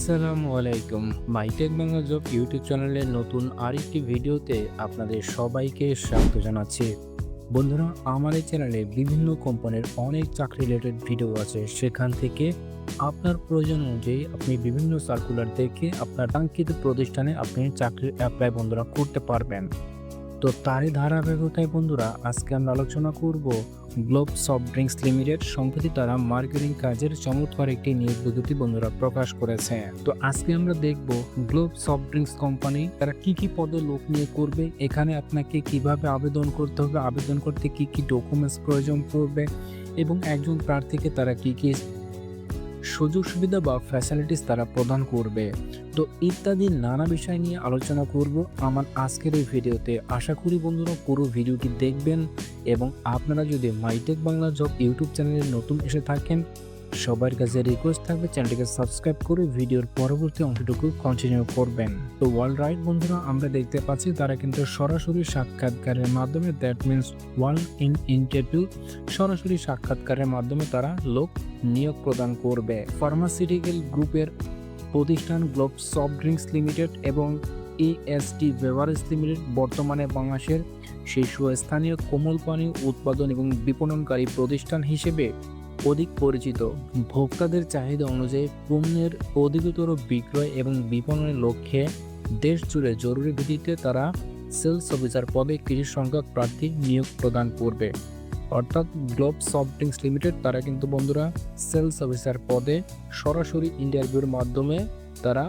আসসালামু আলাইকুম। MyTech Bangla job YouTube চ্যানেলের নতুন আরেকটি ভিডিওতে আপনাদের সবাইকে স্বাগত জানাচ্ছি। বন্ধুরা, আমার এই চ্যানেলে বিভিন্ন কোম্পানির অনেক চাকরি রিলেটেড ভিডিও আছে। সেখান থেকে আপনার প্রয়োজন অনুযায়ী আপনি বিভিন্ন সার্কুলার দেখে আপনার কাঙ্ক্ষিত প্রতিষ্ঠানে আপনি চাকরির অ্যাপ্লাই বন্ধুরা করতে পারবেন। তো তারই ধারাবাহিকতায় বন্ধুরা, আজকে আমরা আলোচনা করব গ্লোব সফট ড্রিঙ্কস লিমিটেড, সম্প্রতি তারা মার্কেটিং কাজের চমৎকার একটি নিয়োগ বিজ্ঞপ্তি বন্ধুরা প্রকাশ করেছে। তো আজকে আমরা দেখব গ্লোব সফট ড্রিঙ্কস কোম্পানি তারা কি কি পদে লোক নিয়ে করবে, এখানে আপনাকে কীভাবে আবেদন করতে হবে, আবেদন করতে কি কি ডকুমেন্টস প্রয়োজন পড়বে এবং একজন প্রার্থীকে তারা কি কি সুযোগ সুবিধা বা ফ্যাসিলিটিস তারা প্রদান করবে। তো ইত্যাদি নানা বিষয় নিয়ে আলোচনা করব আমার আজকের এই ভিডিওতে। আশা করি বন্ধুরা পুরো ভিডিওটি দেখবেন এবং আপনারা যদি মাইটেক বাংলা জব ইউটিউব চ্যানেলে নতুন এসে থাকেন সবার কাছে রিকোয়েস্ট থাকবে চ্যানেলটিকে সাবস্ক্রাইব করে ভিডিওর পরবর্তী অংশটুকু কন্টিনিউ করবেন। তো ওয়ার্ল্ড রাইট বন্ধুরা, আমরা দেখতে পাচ্ছি তারা কিন্তু সরাসরি সাক্ষাৎকারের মাধ্যমে that means world in interview সরাসরি সাক্ষাৎকারের মাধ্যমে তারা লোক নিয়োগ প্রদান করবে। ফার্মাসিউটিক্যাল গ্রুপের প্রতিষ্ঠান গ্লোব সফট ড্রিঙ্কস লিমিটেড এবং এএসটি বেভারেজ লিমিটেড বর্তমানে বাংলাদেশের শীর্ষস্থানীয় কোমল পানি উৎপাদন এবং বিপণনকারী প্রতিষ্ঠান হিসেবে অধিক পরিচিত। ভোক্তাদের চাহিদা অনুযায়ী পণ্যের অধিকতর বিক্রয় এবং বিপণনের লক্ষ্যে দেশ জুড়ে জরুরি ভিত্তিতে তারা সেলস অফিসার পদে কিছু সংখ্যক প্রার্থী নিয়োগ প্রদান করবে। অর্থাৎ গ্লোব সফট ড্রিঙ্কস লিমিটেড, তারা কিন্তু বন্ধুরা সেলস অফিসার পদে সরাসরি ইন্টারভিউর মাধ্যমে তারা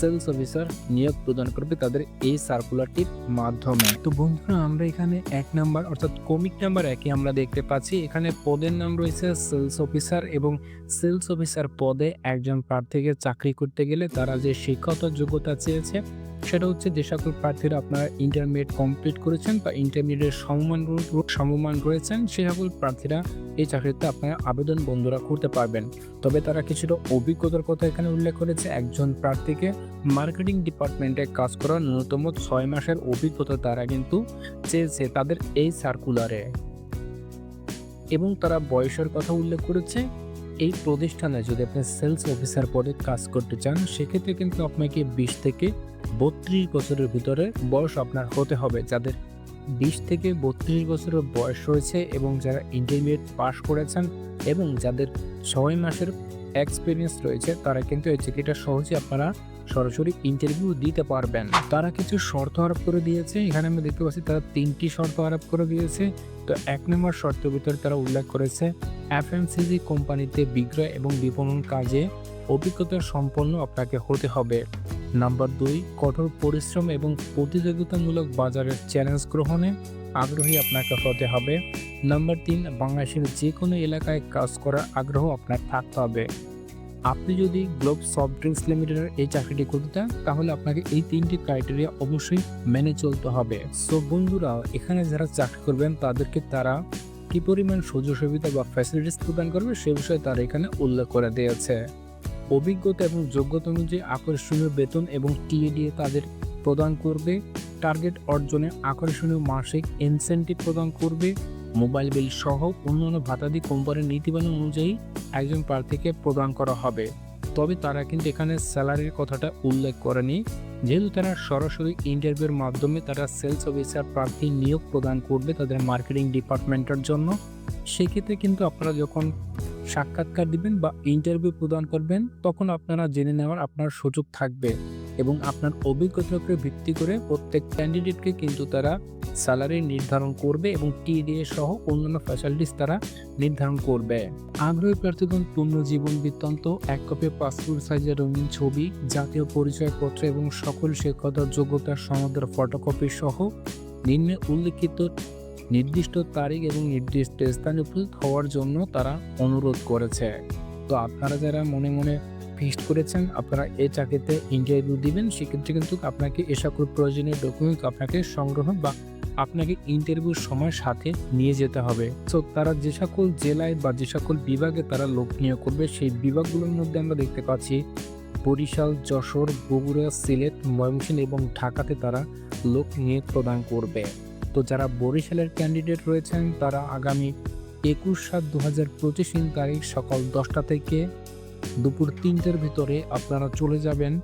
সেলস অফিসার নিয়োগ প্রদান করবে তাদের এই সার্কুলারটির মাধ্যমে। তো বন্ধুরা, আমরা এখানে এক নাম্বার অর্থাৎ কমিক নাম্বার একে আমরা দেখতে পাচ্ছি। এখানে পদের নাম রয়েছে সেলস অফিসার এবং সেলস অফিসার পদে একজন প্রার্থীকে চাকরি করতে গেলে তারা যে শিক্ষাগত যোগ্যতা চেয়েছে, সেটা হচ্ছে যে সকল প্রার্থীরা আপনারা ইন্টারমিডিয়েট কমপ্লিট করেছেন বা ইন্টারমিডিয়েট সমমান সমমান রয়েছেন, সে সকল প্রার্থীরা এই চাকরিতে আপনারা আবেদন বন্ধুরা করতে পারবেন। তবে তারা কিছুটা অভিজ্ঞতার কথা এখানে উল্লেখ করেছে। একজন প্রার্থীকে মার্কেটিং ডিপার্টমেন্টে কাজ করার ন্যূনতম ছয় মাসের অভিজ্ঞতা তারা কিন্তু চেয়েছে তাদের এই সার্কুলারে। এবং তারা বয়সের কথা উল্লেখ করেছে, এই প্রতিষ্ঠানে যদি আপনি সেলস অফিসার পদে কাজ করতে চান, সেক্ষেত্রে কিন্তু আপনাকে বিশ থেকে বত্রিশ বছরের ভিতরে বয়স আপনার হতে হবে। যাদের বিশ থেকে বত্রিশ বছরের বয়স রয়েছে এবং যারা ইন্টারমিডিয়েট পাশ করেছেন এবং যাদের ছয় মাসের এক্সপিরিয়েন্স রয়েছে, তারা কিন্তু এই চাকরিটা সহজে আপনারা সরাসরি ইন্টারভিউ দিতে পারবেন। তারা কিছু শর্ত আরোপ করে দিয়েছে। এখানে আমি দেখতে পাচ্ছি তারা তিনটি শর্ত আরোপ করে দিয়েছে। তো এক নম্বর শর্তের ভিতরে তারা উল্লেখ করেছে এফএমসিজি কোম্পানিতে বিক্রয় এবং বিপণন কাজে অভিজ্ঞতা সম্পন্ন আপনাকে হতে হবে। নাম্বার দুই, কঠোর পরিশ্রম এবং প্রতিযোগিতামূলক বাজারের চ্যালেঞ্জ গ্রহণে আগ্রহী আপনাকে হতে হবে। নাম্বার তিন, বাংলাদেশের যে কোনো এলাকায় কাজ করার আগ্রহ আপনার থাকতে হবে। আপনি যদি গ্লোব সফট ড্রিঙ্কস লিমিটেডের এই চাকরিটি করতে চান, তাহলে আপনাকে এই তিনটি ক্রাইটেরিয়া অবশ্যই মেনে চলতে হবে। সো বন্ধুরা, এখানে যারা চাকরি করবেন, তাদেরকে তারা কি পরিমাণ সুযোগ সুবিধা বা ফ্যাসিলিটিস প্রদান করবে, সে বিষয়ে তারা এখানে উল্লেখ করে দিয়েছে। অভিজ্ঞতা এবং যোগ্যতা অনুযায়ী আকর্ষণীয় বেতন এবং টিএডিএ তাদের প্রদান করবে। টার্গেট অর্জনে আকর্ষণীয় মাসিক ইনসেন্টিভ প্রদান করবে। মোবাইল বিল সহ অন্যান্য ভাতাদি কোম্পানির নীতিবান অনুযায়ী একজন প্রার্থীকে প্রদান করা হবে। তবে তারা কিন্তু এখানে স্যালারির কথাটা উল্লেখ করেনি। যেহেতু তারা সরাসরি ইন্টারভিউর মাধ্যমে তারা সেলস অফিসার প্রার্থী নিয়োগ প্রদান করবে তাদের মার্কেটিং ডিপার্টমেন্টের জন্য, সেক্ষেত্রে কিন্তু আপনারা যখন সাক্ষাৎকার দিবেন বা ইন্টারভিউ প্রদান করবেন, তখন আপনারা জেনে নেওয়ার আপনার সুযোগ থাকবে এবং আপনার অভিজ্ঞতার উপরে ভিত্তি করে প্রত্যেক ক্যান্ডিডেটকে কিন্তু তারা স্যালারি নির্ধারণ করবে এবং টিডিএ সহ অন্যান্য ফ্যাসিলিটিস তারা নির্ধারণ করবে। আগ্রহী প্রার্থীগণ, পূর্ণ জীবন বৃত্তান্ত, এক কপি পাসপোর্ট সাইজের রঙিন ছবি, জাতীয় পরিচয়পত্র এবং সকল শিক্ষাগত যোগ্যতার সনদের ফটোকপি সহ নিম্নে উল্লিখিত নির্দিষ্ট তারিখ এবং নির্দিষ্ট স্থানে উপস্থিত হওয়ার জন্য তারা অনুরোধ করেছে। তো আপনারা যারা মনে মনে ফিক্সড করেছেন, আপনারা এই চাকরিতে ইন্টারভিউ দিবেন, সেক্ষেত্রে কিন্তু আপনাকে এ সকল প্রয়োজনীয় ডকুমেন্ট আপনাকে সংগ্রহ বা আপনাকে ইন্টারভিউর সময় সাথে নিয়ে যেতে হবে। তো তারা যে সকল জেলায় বা যে সকল বিভাগে তারা লোক নিয়োগ করবে, সেই বিভাগগুলোর মধ্যে আমরা দেখতে পাচ্ছি বরিশাল, যশোর, বগুড়া, সিলেট, ময়মনসিংহ এবং ঢাকাতে তারা লোক নিয়োগ প্রদান করবে। তো যারা বরিশালের ক্যান্ডিডেট রয়েছেন, তারা আগামী একুশ সাত দু হাজার পঁচিশ তারিখ সকাল দশটা থেকে দুপুর তিনটের ভিতরে আপনারা চলে যাবেন।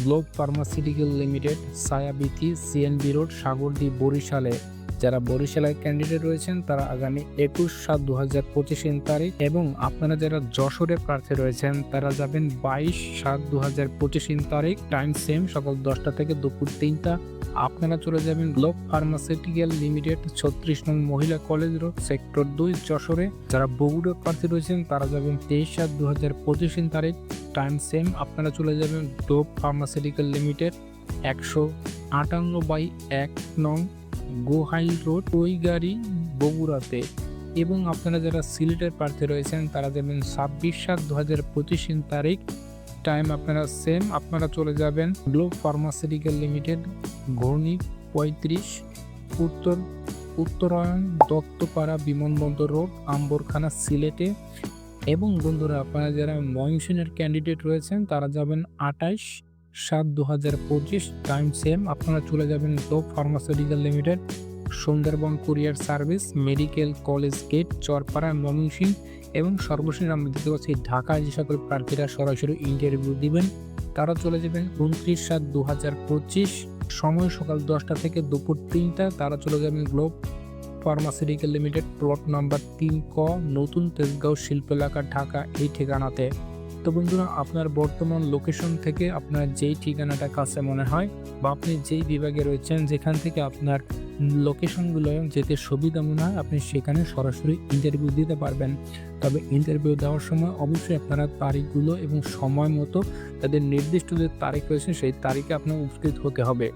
Globe pharmaceutical limited Sayabithi CNB road Sagardi বরিশালে। যারা বরিশালের ক্যান্ডিডেট রয়েছেন, তারা আগামী একুশ সাত দু হাজার পঁচিশের তারিখ এবং আপনারা যারা যশোরে প্রার্থী রয়েছেন, তারা যাবেন বাইশ সাত দু হাজার পঁচিশের তারিখ টাইম সেম সকাল দশটা থেকে দুপুর তিনটা। আপনারা চলে যাবেন গ্লোব ফার্মাসিউটিক্যাল লিমিটেড, ছত্রিশ নং মহিলা কলেজ রোড, সেক্টর দুই, যশোরে। যারা বগুড়া প্রার্থী রয়েছেন, তারা যাবেন তেইশ সাত দু হাজার পঁচিশের তারিখ টাইম সেম, আপনারা চলে যাবেন গ্লোব ফার্মাসিউটিক্যাল লিমিটেড, একশো আটান্ন বাই এক নং গোহাইল রোড ওই গাড়ি বগুড়াতে। এবং আপনারা যারা সিলেটের প্রার্থী রয়েছেন, তারা যাবেন ছাব্বিশ সাত দু হাজার পঁচিশ তারিখ, টাইম আপনারা সেম, আপনারা চলে যাবেন গ্লোব ফার্মাসিউটিক্যাল লিমিটেড ঘূর্ণি পঁয়ত্রিশ, উত্তর, উত্তরায়ণ, দত্তপাড়া, বিমানবন্দর রোড, আম্বরখানা, সিলেটে। এবং বন্ধুরা আপনারা যারা ময়মনসিংহের ক্যান্ডিডেট রয়েছেন, তারা যাবেন আঠাইশ সাত দু হাজার পঁচিশ টাইম সেম আপনারা চলে যাবেন Globe pharmaceutical limited, Sundarban courier service, medical college gate, Charpara, Mymensingh এবং সর্বশেষ আমরা দেখতে পাচ্ছি ঢাকায় যে সকল প্রার্থীরা সরাসরি ইন্টারভিউ দিবেন, তারা চলে যাবেন উনত্রিশ সাত দু হাজার পঁচিশ। সময় সকাল দশটা থেকে দুপুর তিনটা, তারা চলে যাবেন Globe pharmaceutical limited plot number তিন ক, নতুন তেজগাঁও শিল্প এলাকা ঢাকা, এই ঠিকানাতে। তো বন্ধুরা, আপনার বর্তমান লোকেশন থেকে আপনার যেই ঠিকানাটা কাছে মনে হয়, বা আপনি যেই বিভাগে রয়েছেন, যেখান থেকে আপনার লোকেশনগুলো যেতে সুবিধা মনে হয়, আপনি সেখানে সরাসরি ইন্টারভিউ দিতে পারবেন। তবে ইন্টারভিউ দেওয়ার সময় অবশ্যই আপনারা তারিখগুলো এবং সময় মতো তাদের নির্দিষ্ট যে তারিখ রয়েছে, সেই তারিখে আপনার উপস্থিত হতে হবে।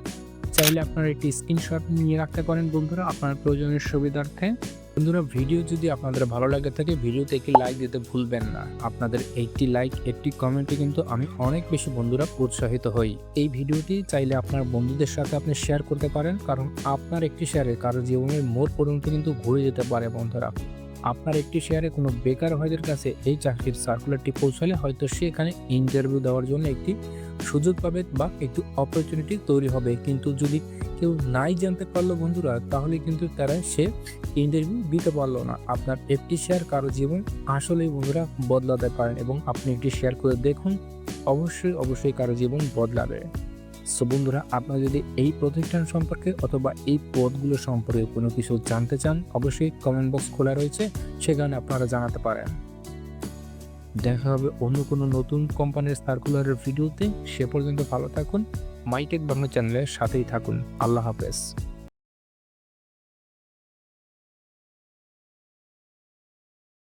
চাইলে আপনারা একটি স্ক্রিনশট নিয়ে রাখতে পারেন বন্ধুরা আপনার প্রয়োজনের সুবিধার্থে। বন্ধুরা ভিডিও যদি আপনাদের ভালো লাগে থাকে ভিডিওতে একটি লাইক দিতে ভুলবেন না। আপনাদের একটি লাইক একটি কমেন্টে কিন্তু আমি অনেক বেশি বন্ধুরা উৎসাহিত হই। এই ভিডিওটি চাইলে আপনার বন্ধুদের সাথে আপনি শেয়ার করতে পারেন, কারণ আপনার একটি শেয়ারে কারও জীবনের মোড় পর্যন্ত কিন্তু ঘুরে যেতে পারে বন্ধুরা। আপনার একটি শেয়ারে কোনো বেকার ভাইদের কাছে এই চাকরির সার্কুলারটি পৌঁছালে হয়তো সে এখানে ইন্টারভিউ দেওয়ার জন্য একটি সুযোগ পাবে বা একটু অপরচুনিটি তৈরি হবে। কিন্তু যদি কেউ নাই জানতে পারল বন্ধুরা, তাহলে কিন্তু তারা সে ইন্টারভিউ দিতে পারল না। আপনার একটি শেয়ার কারও জীবন আসলেই বন্ধুরা বদলাতে পারেন এবং আপনি একটি শেয়ার করে দেখুন, অবশ্যই অবশ্যই কারও জীবন বদলাবে। সো বন্ধুরা, আপনারা যদি এই প্রতিষ্ঠান সম্পর্কে অথবা এই পদগুলো সম্পর্কে কোনো কিছু জানতে চান, অবশ্যই কমেন্ট বক্স খোলা রয়েছে, সেখানে আপনারা জানাতে পারেন। দেখা হবে অন্য কোনো নতুন কোম্পানির সার্কুলারের ভিডিওতে সে পর্যন্ত ভালো থাকুন মাইটেক বাংলা চ্যানেলের সাথেই থাকুন। আল্লাহ হাফেজ।